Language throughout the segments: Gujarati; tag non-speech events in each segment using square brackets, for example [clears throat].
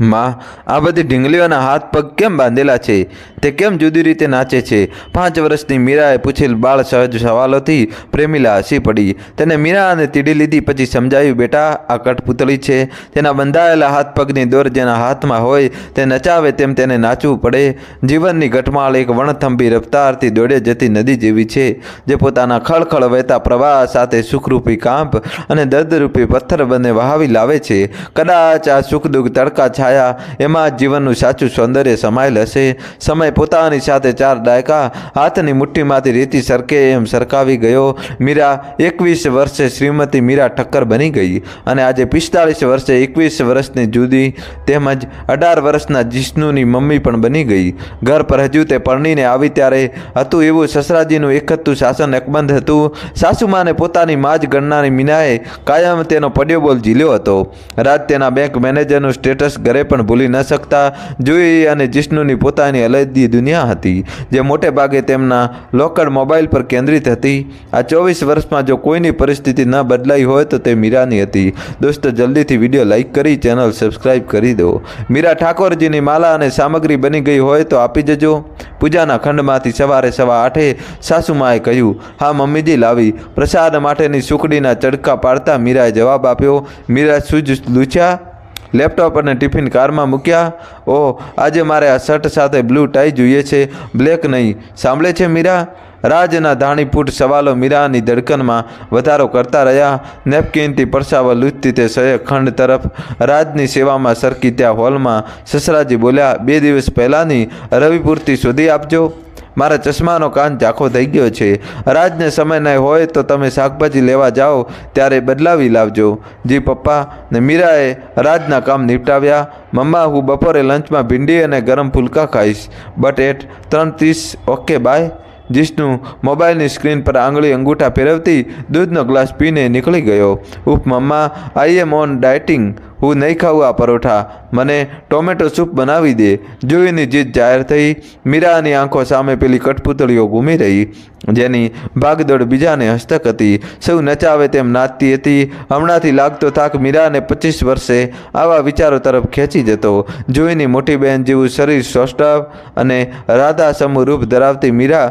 માં, આ બધી ઢીંગલીઓના હાથ પગ કેમ બાંધેલા છે? તે કેમ જુદી રીતે નાચે છે? પાંચ વર્ષની મીરાએ પૂછેલ બાળ સહજ સવાલોથી પ્રેમીલા હસી પડી. તેને મીરા અને તીડી લીધી, પછી સમજાયું, બેટા, આ કટપુતળી છે. તેના બંધાયેલા હાથ પગની દોર જેના હાથમાં હોય તે નચાવે તેમ તેને નાચવું પડે. જીવનની ઘટમાળ એક વણથંભી રફતારથી દોડે જતી નદી જેવી છે, જે પોતાના ખળખળ વહેતા પ્રવાહ સાથે સુખરૂપી કાંપ અને દર્દરૂપી પથ્થર બને વહાવી લાવે છે. કદાચ આ સુખ દુઃખ તડકા છાયા. એમાં જ જીવનનું સાચું સૌંદર્ય સમાયેલ હશે. સમય પોતાની સાથે ચાર દાયકા, હાથની મુઠ્ઠીમાંથી રેતી સરકે એમ સરકાવી ગયો. મીરા એકવીસ વર્ષે શ્રીમતી મીરા ઠક્કર બની ગઈ અને આજે પિસ્તાળીસ વર્ષે એકવીસ વર્ષની જુદી તેમજ અઢાર વર્ષના જિષ્ણુની મમ્મી પણ બની ગઈ. ઘર પર હજુ તે પરણીને આવી ત્યારે હતું એવું સસરાજીનું એકતું શાસન અકબંધ હતું. સાસુમાને પોતાની માજ જ ગણનારી મીનાએ કાયમ તેનો પડ્યો બોલ ઝીલ્યો હતો. રાત તેના બેંક મેનેજરનું સ્ટેટસ ઘરે પણ ભૂલી ન શકતા. જુઈ અને જિષ્ણુની પોતાની અલૈદી દુનિયા હતી, જે મોટે ભાગે તેમના લોકડ મોબાઈલ પર કેન્દ્રિત હતી. આ ચોવીસ વર્ષમાં જો કોઈની પરિસ્થિતિ ન બદલાઈ હોય તો તે મીરાની હતી. દોસ્તો, જલ્દીથી વીડિયો લાઈક કરી, ચેનલ સબસ્ક્રાઈબ કરી દો. મીરા ઠાકોરજીની માલા અને સામગ્રી બની ગઈ હોય તો આપી જજો. પૂજાના ખંડમાંથી સવારે સવા આઠે સાસુમાએ કહ્યું, હા, મમ્મીજી, લાવી. પ્રસાદ માટેની સુકડીના ચડકા પાડતા મીરાએ જવાબ આપ્યો, મીરા સૂજ લૂછ્યા? લેપટોપ અને ટિફિન કારમાં મૂક્યા. ઓહ, આજે મારે આ શર્ટ સાથે બ્લુ ટાઈ જોઈએ છે. બ્લેક નહીં. સાંભળે છે મીરા? રાજના ધાણીપૂટ સવાલો મીરાની ધડકનમાં વધારો કરતા રહ્યા. નેપકિનથી પરસાવા લૂંટતી તે ખંડ તરફ રાજની સેવામાં સરકી ત્યાં હોલમાં સસરાજી બોલ્યા, બે દિવસ પહેલાંની રવિપુરથી શોધી આપજો. મારા ચશ્માનો કાન ઝાંખો થઈ ગયો છે. રાજને સમય નહીં હોય તો તમે શાકભાજી લેવા જાઓ, ત્યારે બદલાવી લાવજો. જી પપ્પા. ને મીરાએ રાજના કામ નિપટાવ્યા. મમ્મા, હું બપોરે લંચમાં ભીંડી અને ગરમ ફુલકા ખાઈશ. બટ એટ ત્રણ ત્રીસ, ઓકે, બાય. જીષ્ણુ મોબાઈલની સ્ક્રીન પર આંગળી અંગૂઠા ફેરવતી દૂધનો ગ્લાસ પીને નીકળી ગયો. ઉફ, mamma I am on dieting હું નહીં ખાઉં આ પરોઠા. મને ટોમેટો સૂપ બનાવી દે. જોઈની જીત જાહેર થઈ, મીરાની આંખો સામે પેલી કઠપૂતળીઓ ઘૂમી રહી. જેની ભાગદોડ બીજાને હસ્તક હતી. સૌ નચાવે તેમ નાચતી હતી. હમણાંથી લાગતો થાક મીરાને પચીસ વર્ષે આવા વિચારો તરફ ખેંચી જતો. જોઈની મોટી બહેન જેવું શરીર સૌષ્ઠવ અને રાધા સમૂહ રૂપ ધરાવતી મીરા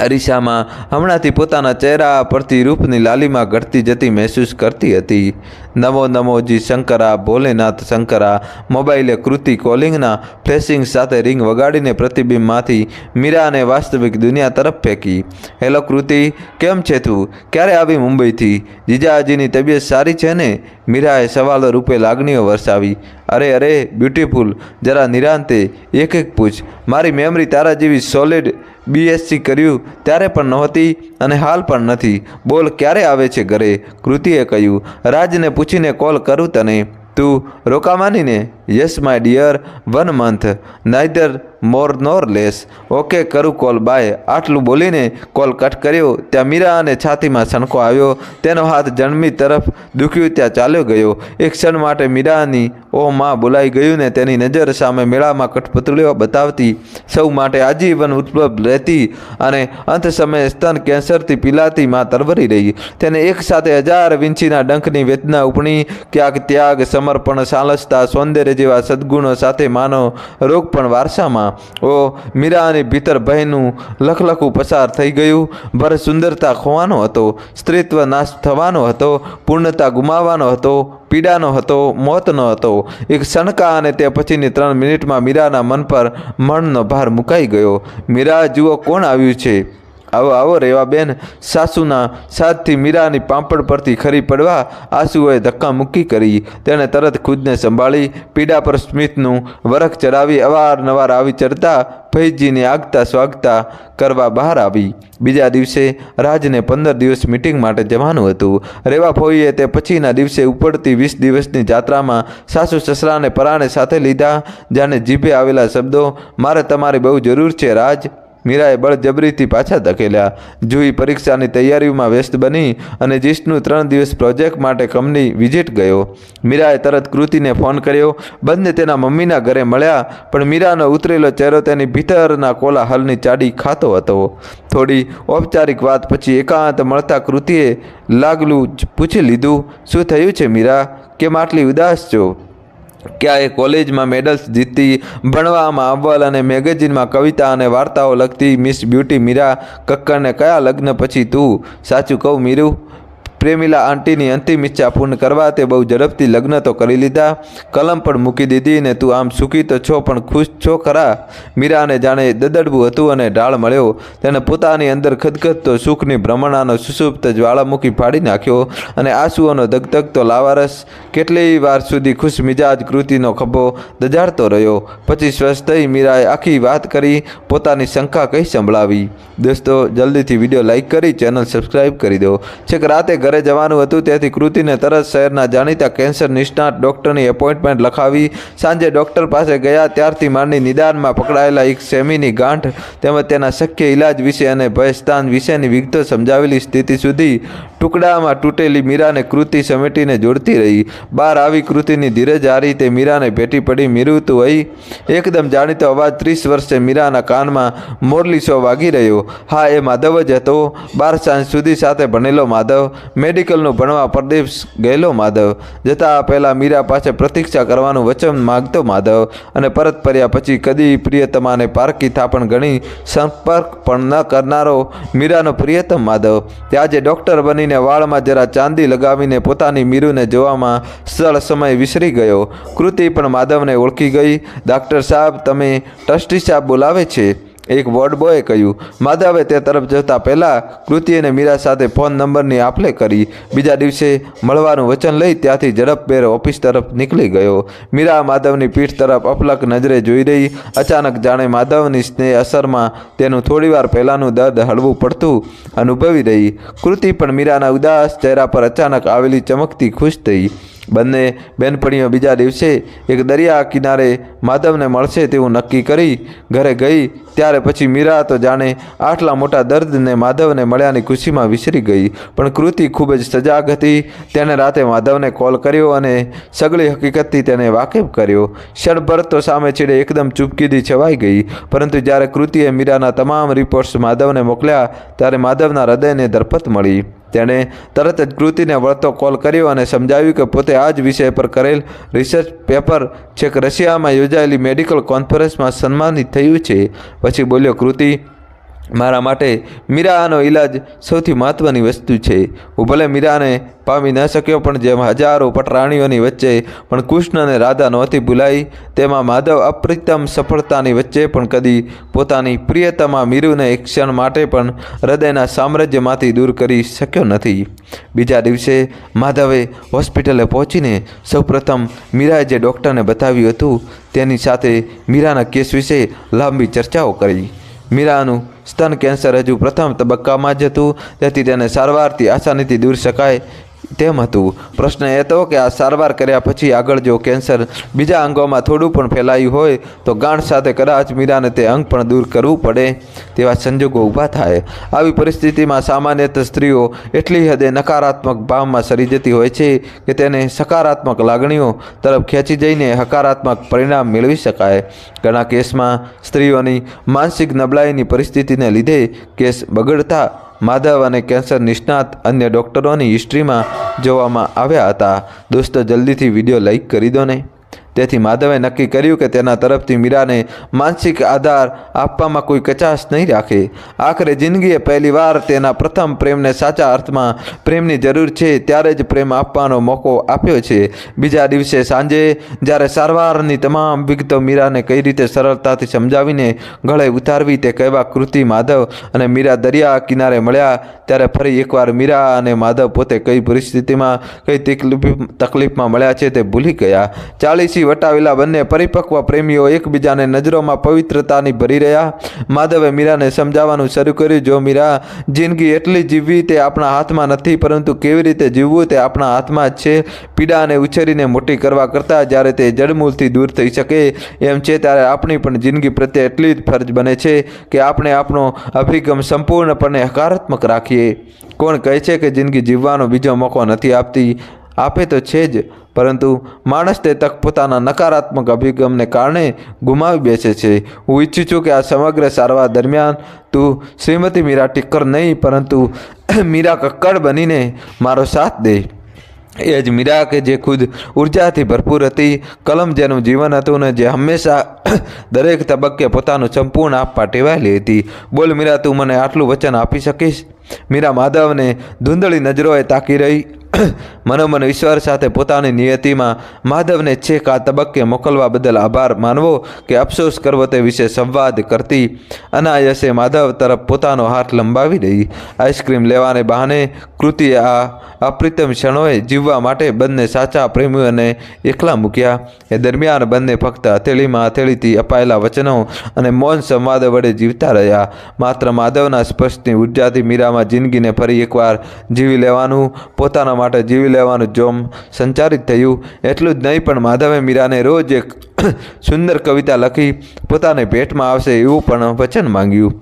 અરીસામાં હમણાંથી પોતાના ચહેરા પરથી રૂપની લાલીમાં ઘટતી જતી મહેસૂસ કરતી હતી. નમો નમોજી શંકરા, ભોલેનાથ શંકરા, મોબાઈલે કૃતિ કોલિંગના ફ્લેશિંગ સાથે રિંગ વગાડીને પ્રતિબિંબમાંથી મીરાને વાસ્તવિક દુનિયા તરફ ફેંકી. હેલો કૃતિ, કેમ છે તું? ક્યારે આવી મુંબઈથી? જીજાજીની તબિયત સારી છે ને? મીરાએ સવાલો રૂપે લાગણીઓ વરસાવી. અરે અરે, બ્યુટીફુલ, જરા નિરાંતે એક એક પૂછ. મારી મેમરી તારા જેવી સોલિડ બીએસસી કર્યું, ત્યારે પણ નહોતી અને હાલ પણ નથી. બોલ, ક્યારે આવે છે ઘરે? કૃતિએ કહ્યું, રાજને પૂછીને કોલ કરું તને. તું રોકા માનીને yes my dear one month neither more nor less. Okay, કરું કોલ, બાય. આટલું બોલીને કોલ કટ કર્યો. ત્યાં મીરા અને છાતીમાં સણકો આવ્યો. તેનો હાથ જન્મી તરફ દુખ્યું ત્યાં ચાલ્યો ગયો. એક ક્ષણ માટે મીરાની ઓ માં બોલાઈ ગયું ને તેની નજર સામે મેળામાં કઠપતળીઓ બતાવતી સૌ માટે આજીવન ઉપલબ્ધ રહેતી અને અંત સમયે સ્તન કેન્સરથી પીલાતી માં તરવરી રહી. તેને એક સાથે હજાર વિંચીના ડંખની વેદના ઉપણી, ક્યાંક ત્યાગ, સમર્પણ, સાલસતા, સૌંદર્ય જેવા સદગુણો સાથે માનો રોગ પણ વારસામાં ઓ મીરાની ભીતર બહેનું લખલખું પસાર થઈ ગયું. ભર સુંદરતા ખોવાનો હતો, સ્ત્રીત્વ નાશ થવાનો હતો, પૂર્ણતા ગુમાવવાનો હતો, પીડાનો હતો, મોતનો હતો. એક શણકા અને તે પછીની ત્રણ મિનિટમાં મીરાના મન પર મણનો ભાર મુકાઈ ગયો. મીરા, જુઓ કોણ આવ્યું છે? આવો આવો રેવાબેન સાસુના સાથથી મીરાની પાંપડ પરથી ખરી પડવા આંસુઓએ ધક્કા મૂકી કરી. તેણે તરત ખુદને સંભાળી, પીડા પર સ્મિતનું વરખ ચડાવી, અવારનવાર આવી ચડતા ફૈજીને આગતા સ્વાગતા કરવા બહાર આવી. બીજા દિવસે રાજને પંદર દિવસ મિટિંગ માટે જવાનું હતું. રેવા ફોઈએ તે પછીના દિવસે ઉપડતી વીસ દિવસની જાત્રામાં સાસુ સસરાને પરાણે સાથે લીધા, જાણે જીભે આવેલા શબ્દો, મારે તમારી બહુ જરૂર છે, રાજ. મીરાએ બળજબરીથી પાછા ધકેલ્યા. જુહી પરીક્ષાની તૈયારીઓમાં વ્યસ્ત બની અને જીસ્ટનું ત્રણ દિવસ પ્રોજેક્ટ માટે કંપની વિઝિટ ગયો. મીરાએ તરત કૃતિને ફોન કર્યો. બંને તેના મમ્મીના ઘરે મળ્યા, પણ મીરાનો ઉતરેલો ચહેરો તેની ભીતરના કોલાહલની ચાડી ખાતો હતો. થોડી ઔપચારિક વાત પછી એકાંત મળતા કૃતિએ લાગલું પૂછી લીધું, શું થયું છે મીરા? કેમ આટલી ઉદાસ છો? ક્યાંય કોલેજમાં મેડલ્સ જીતતી ભણવામાં અવ્વલ અને મેગેઝિનમાં કવિતા અને વાર્તાઓ લખતી મિસ બ્યુટી મીરા કક્કરને કયા લગ્ન પછી તું? સાચું કહું મીરું પ્રેમિલા આંટીની અંતિમ ઈચ્છા પૂર્ણ કરવા તે બહુ ઝડપથી લગ્ન તો કરી લીધા. કલમ પણ મૂકી દીધી ને તું આમ સુખી તો છો પણ ખુશ છો ખરા? મીરાને જાણે દદડવું હતું અને ઢાળ મળ્યો. તેણે પોતાની અંદર ખદખદતો સુખની ભ્રમણાનો સુસુપ્ત જ્વાળામુખી ફાડી નાખ્યો અને આંસુઓનો ધગધગતો લાવારસ. કેટલીય વાર સુધી ખુશ મિજાજ કૃતિનો ખભો દજાડતો રહ્યો. પછી સ્વસ્થ થઈ મીરાએ આખી વાત કરી, પોતાની શંકા કહી સંભળાવી? દોસ્તો, જલ્દીથી વીડિયો લાઇક કરી, ચેનલ સબસ્ક્રાઈબ કરી દો. છેક રાતે ઘરે જવાનું હતું, તેથી કૃતિને તરત શહેરના જાણીતા કેન્સર નિષ્ણાત ડૉક્ટરની એપોઇન્ટમેન્ટ લખાવી સાંજે ડૉક્ટર પાસે ગયા, ત્યારથી માંડી નિદાનમાં પકડાયેલા એક સેમીની ગાંઠ તેમજ તેના શક્ય ઇલાજ વિશે અને ભયસ્થાન વિશેની વિગતો સમજાવેલી સ્થિતિ સુધી ટુકડામાં તૂટેલી મીરાને કૃતિ સમેટીને જોડતી રહી. બહાર આવી કૃતિની ધીરજ હારી તે મીરાને ભેટી પડી મીરું તું એકદમ જાણીતો અવાજ ત્રીસ વર્ષે મીરાના કાનમાં મોરલીસો વાગી રહ્યો. હા, એ માધવ જ હતો. બાર સાંજ સુધી સાથે ભણેલો માધવ. મેડિકલનું ભણવા પરદેશ ગયેલો માધવ. જતાં પહેલાં મીરા પાસે પ્રતીક્ષા કરવાનું વચન માગતો માધવ અને પરત ફર્યા પછી કદી પ્રિયતમાને પારકી થાપણ ગણી સંપર્ક પણ ન કરનારો મીરાનો પ્રિયતમ માધવ. તે આજે ડૉક્ટર બનીને વાળમાં જરા ચાંદી લગાવીને પોતાની મીરુને જોવામાં સરળ સમય વિસરી ગયો. કૃતિ પણ માધવને ઓળખી ગઈ. ડાક્ટર સાહેબ, તમે ટ્રસ્ટી સાહેબ બોલાવે છે? એક વોર્ડ બોયે કહ્યું, માધવે તે તરફ જતા પહેલાં કૃતિ અને મીરા સાથે ફોન નંબરની આપલે કરી. બીજા દિવસે મળવાનું વચન લઈ ત્યાંથી ઝડપભેર ઓફિસ તરફ નીકળી ગયો. મીરા માધવની પીઠ તરફ અપલક નજરે જોઈ રહી. અચાનક જાણે માધવની સ્નેહ અસરમાં તેનું થોડીવાર પહેલાંનું દર્દ હળવું પડતું અનુભવી રહી. કૃતિ પણ મીરાના ઉદાસ ચહેરા પર અચાનક આવેલી ચમકતી ખુશ થઈ. બંને બેનપણીઓ બીજા દિવસે એક દરિયા કિનારે માધવને મળશે તેવું નક્કી કરી ઘરે ગઈ. ત્યારે પછી મીરા તો જાણે આટલા મોટા દર્દને માધવને મળ્યાની ખુશીમાં વિસરી ગઈ. પણ કૃતિ ખૂબ જ સજાગ હતી. તેણે રાતે માધવને કોલ કર્યો અને સગળી હકીકતથી તેને વાકેફ કર્યો. ક્ષણભર તો સામે છેડે એકદમ ચૂપકીદી છવાઈ ગઈ. પરંતુ જ્યારે કૃતિએ મીરાના તમામ રિપોર્ટ્સ માધવને મોકલ્યા, ત્યારે માધવના હૃદયને ધરપત મળી. તેણે તરત જ કૃતિને વળતો કોલ કર્યો અને સમજાવ્યું કે પોતે આ જ વિષય પર કરેલ રિસર્ચ પેપર છેક રશિયામાં યોજાયેલી મેડિકલ કોન્ફરન્સમાં સન્માનિત થયું છે. પછી બોલ્યો, કૃતિ મારા માટે મીરાનો ઈલાજ સૌથી મહત્ત્વની વસ્તુ છે. હું ભલે મીરાને પામી ન શક્યો, પણ જેમ હજારો પટરાણીઓની વચ્ચે પણ કૃષ્ણ અને રાધા નહોતી ભૂલાઈ, તેમાં માધવ અપ્રિતમ સફળતાની વચ્ચે પણ કદી પોતાની પ્રિયતમા મીરુને એક ક્ષણ માટે પણ હૃદયના સામ્રાજ્યમાંથી દૂર કરી શક્યો નથી. બીજા દિવસે માધવે હોસ્પિટલે પહોંચીને સૌપ્રથમ મીરાએ જે ડૉક્ટરને બતાવ્યું હતું, તેની સાથે મીરાના કેસ વિશે લાંબી ચર્ચાઓ કરી. મીરાનું સ્તન કેન્સર હજુ પ્રથમ તબક્કામાં જ હતું તેથી તેને સારવારથી આસાનીથી દૂર શકાય તેમ હતું. પ્રશ્ન એ હતો કે આ સારવાર કર્યા પછી આગળ જો કેન્સર બીજા અંગોમાં થોડું પણ ફેલાયું હોય, તો ગાંઠ સાથે કદાચ મીરાને તે અંગ પણ દૂર કરવું પડે તેવા સંજોગો ઊભા થાય. આવી પરિસ્થિતિમાં સામાન્યત સ્ત્રીઓ એટલી હદે નકારાત્મક ભાવમાં સરી જતી હોય છે કે તેને સકારાત્મક લાગણીઓ તરફ ખેંચી જઈને હકારાત્મક પરિણામ મેળવી શકાય. ઘણા કેસમાં સ્ત્રીઓની માનસિક નબળાઈની પરિસ્થિતિને લીધે કેસ બગડતા માધવ અને કેન્સર નિષ્ણાત અન્ય ડૉક્ટરોની હિસ્ટ્રીમાં જોવામાં આવ્યા હતા. દોસ્તો, જલ્દીથી વીડિયો લાઈક કરી દો ને. તેથી માધવે નક્કી કર્યું કે તેના તરફથી મીરાને માનસિક આધાર આપવામાં કોઈ કચાશ નહીં રાખે. આખરે જિંદગીએ પહેલીવાર તેના પ્રથમ પ્રેમને સાચા અર્થમાં પ્રેમની જરૂર છે ત્યારે જ પ્રેમ આપવાનો મોકો આપ્યો છે. બીજા દિવસે સાંજે, જ્યારે સારવારની તમામ વિગતો મીરાને કઈ રીતે સરળતાથી સમજાવીને ગળે ઉતારવી તે કહેવા કૃતિ માધવ અને મીરા દરિયા કિનારે મળ્યા, ત્યારે ફરી એકવાર મીરા અને માધવ પોતે કઈ પરિસ્થિતિમાં, કઈ તકલીફ તકલીફમાં મળ્યા છે તે ભૂલી ગયા. ચાલીસી વટાવેલા બંને પરિપક્વ પ્રેમીઓ એકબીજાને નજરોમાં પવિત્રતાની ભરી રહ્યા. માધવે મીરાને સમજાવવાનું શરૂ કર્યું, જો મીરા, જિંદગી એટલી જીવવી તે આપણા હાથમાં નથી, પરંતુ કેવી રીતે જીવવું તે આપણા હાથમાં જ છે. પીડાને ઉછેરીને મોટી કરવા કરતાં જ્યારે તે જડમૂળથી દૂર થઈ શકે એમ છે, ત્યારે આપણી પણ જિંદગી પ્રત્યે એટલી જ ફરજ બને છે કે આપણે આપણો અભિગમ સંપૂર્ણપણે હકારાત્મક રાખીએ. કોણ કહે છે કે જિંદગી જીવવાનો બીજો મોકો નથી આપતી? આપે તો છે જ, પરંતુ માણસ તે તક પોતાના નકારાત્મક અભિગમને કારણે ગુમાવી બેસે છે. હું ઈચ્છું છું કે આ સમગ્ર સારવાર દરમિયાન તું શ્રીમતી મીરા ટિક્કર નહીં, પરંતુ [coughs] મીરા કક્કડ બનીને મારો સાથ દે. એ જ મીરા કે જે ખુદ ઉર્જાથી ભરપૂર હતી કલમ જેનું જીવન હતું ને જે હંમેશા [coughs] દરેક તબક્કે પોતાનું સંપૂર્ણ આપવા ટેવાયેલી હતી. બોલ મીરા, તું મને આટલું વચન આપી શકીશ? મીરા માધવને ધૂંધળી નજરોએ તાકી રહી. મનોમન ઈશ્વર સાથે પોતાની નિયતિમાં માધવને છેક આ તબક્કે મોકલવા બદલ આભાર માનવો કે અફસોસ કરવો તે વિશે સંવાદ કરતી અનાયસે માધવ તરફ પોતાનો હાથ લંબાવી દઈ આઈસ્ક્રીમ લેવાને બહાને કૃતિએ આ અપ્રિતમ ક્ષણોએ જીવવા માટે બંને સાચા પ્રેમીઓને એકલા મૂક્યા. એ દરમિયાન બંને ફક્ત હથેળીમાં હથેળીથી અપાયેલા વચનો અને મૌન સંવાદ વડે જીવતા રહ્યા. માત્ર માધવના સ્પર્શની ઉર્જાથી મીરામાં જિંદગીને ફરી એકવાર જીવી લેવાનું, પોતાના માટે જીવી લેવાનું જોમ સંચારિત થયું. એટલું જ નહીં, પણ માધવે મીરાને રોજ એક સુંદર કવિતા લખી પોતાને ભેટમાં આવશે એવું પણ વચન માંગ્યું.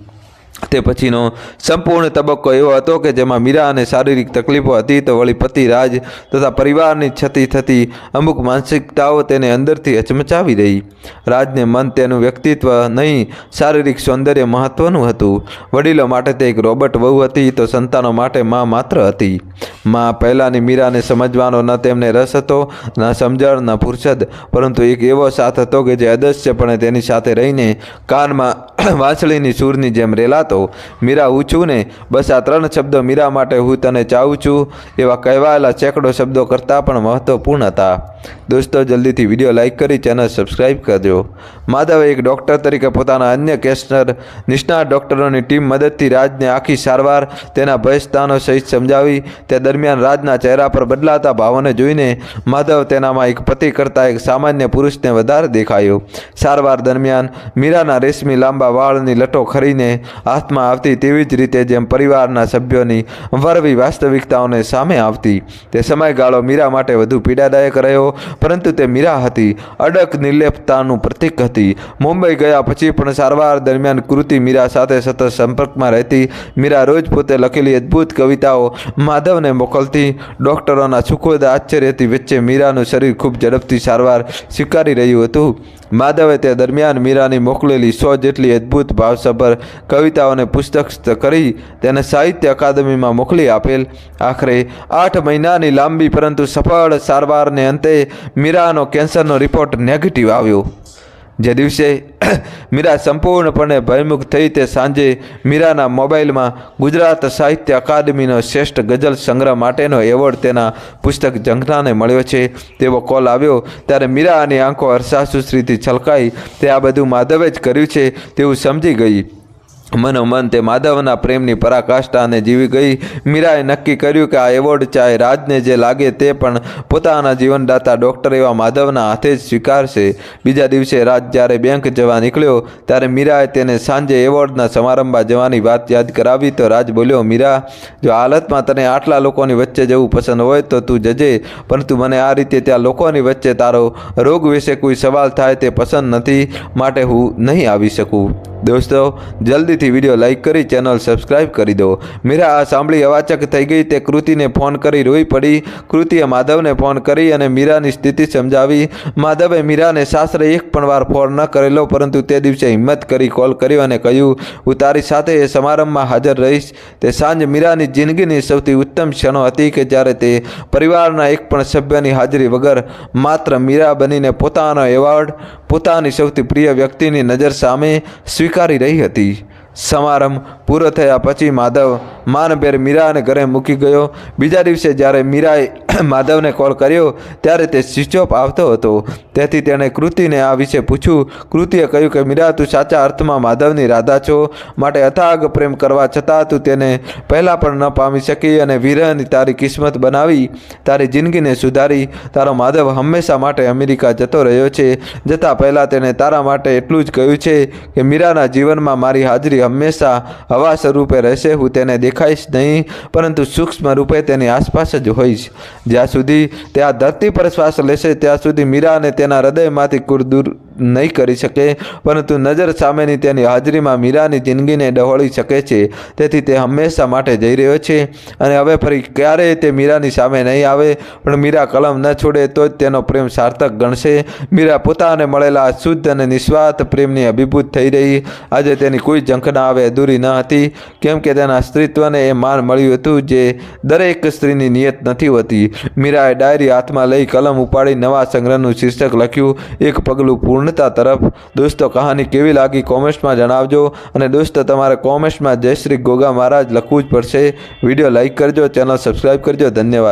તે પછીનો સંપૂર્ણ તબક્કો એવો હતો કે જેમાં મીરા અને શારીરિક તકલીફો હતી તો વળી પતિ રાજ તથા પરિવારની છતી થતી અમુક માનસિકતાઓ તેને અંદરથી હચમચાવી રહી. રાજને મન તેનું વ્યક્તિત્વ નહીં, શારીરિક સૌંદર્ય મહત્વનું હતું. વડીલો માટે તે એક રોબોટ વહુ હતી તો સંતાનો માટે મા માત્ર હતી. મા પહેલાંની મીરાને સમજવાનો ન તેમને રસ હતો, ન સમજણ, ન ફુરસદ, પરંતુ એક એવો સાથ હતો કે જે અદસ્યપણે તેની સાથે રહીને કાનમાં વાંસળીની સૂરની જેમ રેલાતો મીરા, હું છું ને? બસ આ ત્રણ શબ્દો મીરા માટે હું તને ચાહું છું. એવા કહેવાયેલા સેંકડો શબ્દો કરતાં પણ મહત્વપૂર્ણ હતા. દોસ્તો, જલ્દીથી વીડિયો લાઇક કરી, ચેનલ સબસ્ક્રાઇબ કરજો. માધવે એક ડૉક્ટર તરીકે પોતાના અન્ય કેસનર નિષ્ણાત ડૉક્ટરોની ટીમ મદદથી રાજને આખી સારવાર તેના ભયસ્થાનો સહિત સમજાવી, તે દરમિયાન રાજના ચહેરા પર બદલાતા ભાવોને જોઈને માધવ તેનામાં એક પતિ કરતાં એક સામાન્ય પુરુષને વધારે દેખાયો. સારવાર દરમિયાન મીરાના રેશમી લાંબા વાળની લટો ખરીને હાથમાં આવતી તેવી જ રીતે જેમ પરિવારના સભ્યોની વરવી વાસ્તવિકતાઓને સામે આવતી, તે સમયગાળો મીરા માટે વધુ પીડાદાયક રહ્યો, પરંતુ તે મીરા હતી અડક નિર્લેપતાનું પ્રતીક હતી. મુંબઈ ગયા પછી પણ સારવાર દરમિયાન કૃતિ મીરા સાથે સતત સંપર્કમાં રહેતી, મીરા રોજ પોતે લખેલી અદ્ભુત કવિતાઓ માધવને મોકલતી, ડૉક્ટરોના સુખદ આશ્ચર્યથી વચ્ચે મીરાનું શરીર ખૂબ ઝડપથી સારવાર સ્વીકારી રહ્યું હતું. માધવે તે દરમિયાન મીરાની મોકલેલી સો જેટલી અદ્ભુત ભાવસભર કવિતાઓને પુસ્તક કરી તેને સાહિત્ય અકાદમીમાં મોકલી આપેલ. આખરે આઠ મહિનાની લાંબી પરંતુ સફળ સારવારને અંતે મીરાનો કેન્સરનો રિપોર્ટ નેગેટિવ આવ્યો. જે દિવસે [clears throat] મીરા સંપૂર્ણપણે ભયમુખ થઈ તે સાંજે મીરાના મોબાઈલમાં ગુજરાત સાહિત્ય અકાદમીનો શ્રેષ્ઠ ગઝલ સંગ્રહ માટેનો એવોર્ડ તેના પુસ્તક ઝંખનાને મળ્યો છે. તેવો કોલ આવ્યો ત્યારે મીરાની આંખો હર્ષાસુશ્રીથી છલકાઈ. તે આ બધું માધવે જ કર્યું છે તેવું સમજી ગઈ. મનોમન તે માધવના પ્રેમની પરાકાષ્ઠાને જીવી ગઈ મીરાએ નક્કી કર્યું કે આ એવોર્ડ ચાહે રાજને જે લાગે તે પણ પોતાના જીવનદાતા ડૉક્ટર એવા માધવના હાથે જ સ્વીકારશે. બીજા દિવસે રાજ જ્યારે બેંક જવા નીકળ્યો, ત્યારે મીરાએ તેને સાંજે એવોર્ડના સમારંભમાં જવાની વાત યાદ કરાવી તો રાજ બોલ્યો, મીરા, જો હાલતમાં તને આટલા લોકોની વચ્ચે જવું પસંદ હોય તો તું જજે, પરંતુ મને આ રીતે ત્યાં લોકોની વચ્ચે તારો રોગ વિશે કોઈ સવાલ થાય તે પસંદ નથી, માટે હું નહીં આવી શકું. દોસ્તો, જલ્દીથી વીડિયો લાઇક કરી, ચેનલ સબસ્ક્રાઇબ કરી દો. મીરા આ સાંભળી અવાચક થઈ ગઈ તે કૃતિને ફોન કરી રોઈ પડી. કૃતિએ માધવને ફોન કરી અને મીરાની સ્થિતિ સમજાવી. માધવે મીરાને સાસરે એક પણ વાર ફોન ન કરેલો, પરંતુ તે દિવસે હિંમત કરી કોલ કર્યો અને કહ્યું, હું તારી સાથે એ સમારંભમાં હાજર રહીશ. તે સાંજ મીરાની જિંદગીની સૌથી ઉત્તમ ક્ષણો હતી કે જ્યારે તે પરિવારના એક પણ સભ્યની હાજરી વગર માત્ર મીરા બનીને પોતાનો એવોર્ડ, પોતાની સૌથી પ્રિય વ્યક્તિની નજર સામે સ્વીકારી રહી હતી. સમારંભ પૂરો થયા પછી માધવ માનભેર મીરાને ઘરે મૂકી ગયો. બીજા દિવસે જ્યારે મીરાએ [clears throat] માધવને કોલ કર્યો, ત્યારે તે સ્વિચ આવતો હતો. તેથી તેણે કૃતિને આ વિશે પૂછ્યું, કૃતિએ કહ્યું કે, મીરા, તું સાચા અર્થમાં માધવની રાધા છો. માટે અથાગ પ્રેમ કરવા છતાં તું તેને પહેલાં પણ ન પામી શકી અને વિરહની તારી કિસ્મત બનાવી. તારી જિંદગીને સુધારી. તારો માધવ હંમેશા માટે અમેરિકા જતો રહ્યો છે. જતાં પહેલાં તેણે તારા માટે એટલું જ કહ્યું છે કે, મીરાના જીવનમાં મારી હાજરી હંમેશા હવા સ્વરૂપે રહેશે. હું તેને દેખાઈશ નહીં, પરંતુ સૂક્ષ્મ રૂપે તેની આસપાસ જ હોઈશ. જ્યાં સુધી તે આ ધરતી પર શ્વાસ લેશે, ત્યાં સુધી મીરા અને તેના હૃદયમાંથી કુર દૂર નહીં કરી શકે, પરંતુ નજર સામેની તેની હાજરીમાં મીરાની જિંદગીને ડહોળી શકે છે. તેથી તે હંમેશા માટે જઈ રહ્યો છે અને હવે ફરી ક્યારેય તે મીરાની સામે નહીં આવે. પણ મીરા કલમ ન છોડે તો જ તેનો પ્રેમ સાર્થક ગણશે. મીરા પોતાને મળેલા શુદ્ધ અને નિસ્વાર્થ પ્રેમની અભિભૂત થઈ રહી. આજે તેની કોઈ ઝંખના આવે અધૂરી ન હતી. કેમ કે તેના સ્ત્રીત્વને એ માન મળ્યું હતું જે દરેક સ્ત્રીની નિયત નથી હોતી. મીરાએ ડાયરી હાથમાં લઈ કલમ ઉપાડી નવા સંગ્રહનું શીર્ષક લખ્યું. એક પગલું પૂર્ણતા તરફ દોસ્તો કહાની કેવી લાગી કોમેન્ટ્સમાં જણાવજો અને દોસ્તો તમારે કોમેન્ટ્સમાં જય શ્રી ગોગા મહારાજ લખવું જ પડશે. વીડિયો લાઇક કરજો, ચેનલ સબસ્ક્રાઈબ કરજો. ધન્યવાદ.